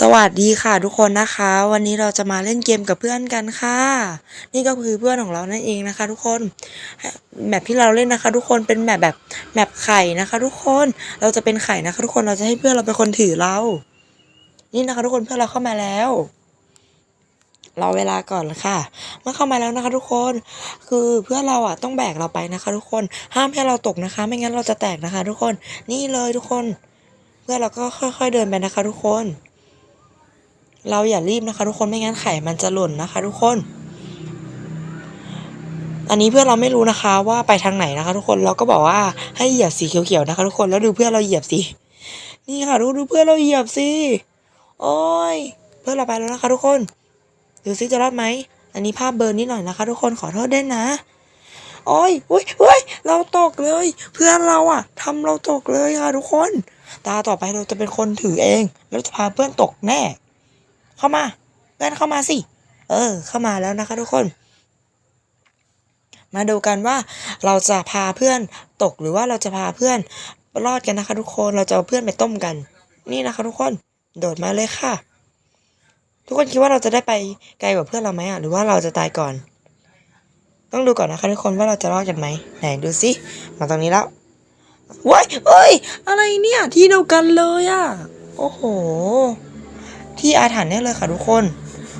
สวัสดีค่ะทุกคนนะคะ วันนี้เราจะมาเล่นเกมกับเพื่อนกันค่ะ นี่ก็คือเพื่อนของเรานั่นเองนะคะ ทุกคนแบบที่เราเล่นนะคะ ทุกคนเป็นแบบแบบแบบไข่นะคะ ทุกคนเราจะเป็นไข่นะคะ ทุกคนเราจะให้เพื่อนเราเป็นคนถือเรา นี่นะคะ ทุกคนเพื่อนเราเข้ามาแล้วรอเวลาก่อนค่ะ เมื่อเข้ามาแล้วนะคะ ทุกคน คือเพื่อนเราอะต้องแบกเราไปนะคะ ทุกคน ห้ามให้เราตกนะคะ ไม่งั้นเราจะแตกนะคะ ทุกคน นี่เลยทุกคน เพื่อนเราก็ค่อย ๆเดินไปนะคะ ทุกคน เราอย่ารีบนะคะ ทุกคนไม่งั้นไข่มันจะหล่นนะคะ ทุกคน อันนี้เพื่อนเราไม่รู้นะคะ ว่าไปทางไหนนะคะ ทุกคนเราก็บอกว่าให้เหยียบสีเขียวๆนะคะ ทุกคนแล้วดูเพื่อนเราเหยียบสินี่ค่ะดูดูเพื่อนเราเหยียบสิโอ้ย เพื่อนเราไปแล้วนะคะ ทุกคนดูซิจะรอดไหมอันนี้ภาพเบอร์นิดหน่อยนะคะ ทุกคนขอโทษด้วยนะโอ้ยอุ้ยอุ้ยเราตกเลย เพื่อนเราอะทำเราตกเลยค่ะทุกคน ตาต่อไปเราจะเป็นคนถือเอง แล้วจะพาเพื่อนตกแน่ เข้ามาเพื่อนเข้ามาสิ เออ เข้ามาแล้วนะคะทุกคน มาดูกันว่าเราจะพาเพื่อนตกหรือว่าเราจะพาเพื่อนรอดกันนะคะ ทุกคน เราจะเอาเพื่อนไปต้มกัน นี่นะคะ ทุกคน โดดมาเลยค่ะ ทุกคนคิดว่าเราจะได้ไปไกลกว่าเพื่อนเราไหมอะ หรือว่าเราจะตายก่อน ต้องดูก่อนนะคะทุกคนว่าเราจะรอดกันไหมไหนดูสิ มาตรงนี้แล้วว้ายเอ้ย อะไรเนี่ย ที่เดียวกันเลยอะ โอ้โห ที่อาถรรพ์แน่เลยค่ะทุกคน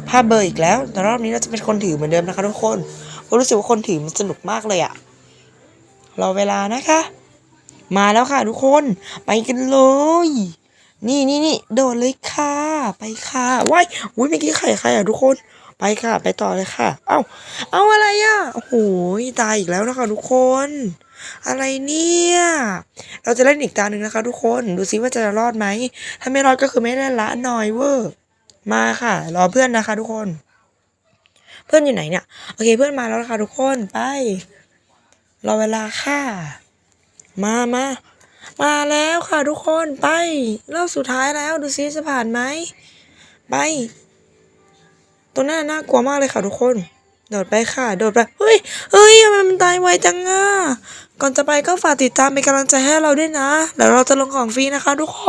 ภาพเบอร์อีกแล้วแต่รอบนี้เราจะเป็นคนถือเหมือนเดิมนะคะทุกคนเพราะรู้สึกว่าคนถือมันสนุกมากเลยอะรอเวลานะคะ มาแล้วค่ะทุกคนไปกันเลย นี่นี่นี่โดดเลยค่ะไปค่ะว้ายอุ้ยเมื่อกี้ไข่ใครอะทุกคนไปค่ะ ไปต่อเลยค่ะ เอ้า เอาอะไรอะโอ้โห ตายอีกแล้วนะคะทุกคน อะไรเนี่ย เราจะเล่นอีกตาหนึ่งนะคะทุกคน ดูซิว่าจะรอดไหม ถ้าไม่รอดก็คือไม่ได้ละหน่อยเวอร์ มาค่ะ รอเพื่อนนะคะ ทุกคน เพื่อนอยู่ไหนเนี่ย โอเคเพื่อนมาแล้วนะคะทุกคน ไป รอเวลาค่ะ มามามาแล้วค่ะทุกคนไป รอบสุดท้ายแล้วดูซิจะผ่านไหมไปตรงหน้าน่ากลัวมากเลยค่ะทุกคน โดดไปค่ะ โดดไป เฮ้ยเฮ้ยทำไมมันตายไวจังอะ ก่อนจะไปก็ฝากติดตามเป็นกำลังใจให้เราด้วยนะเดี๋ยวเราจะลงของฟรีนะคะทุกคน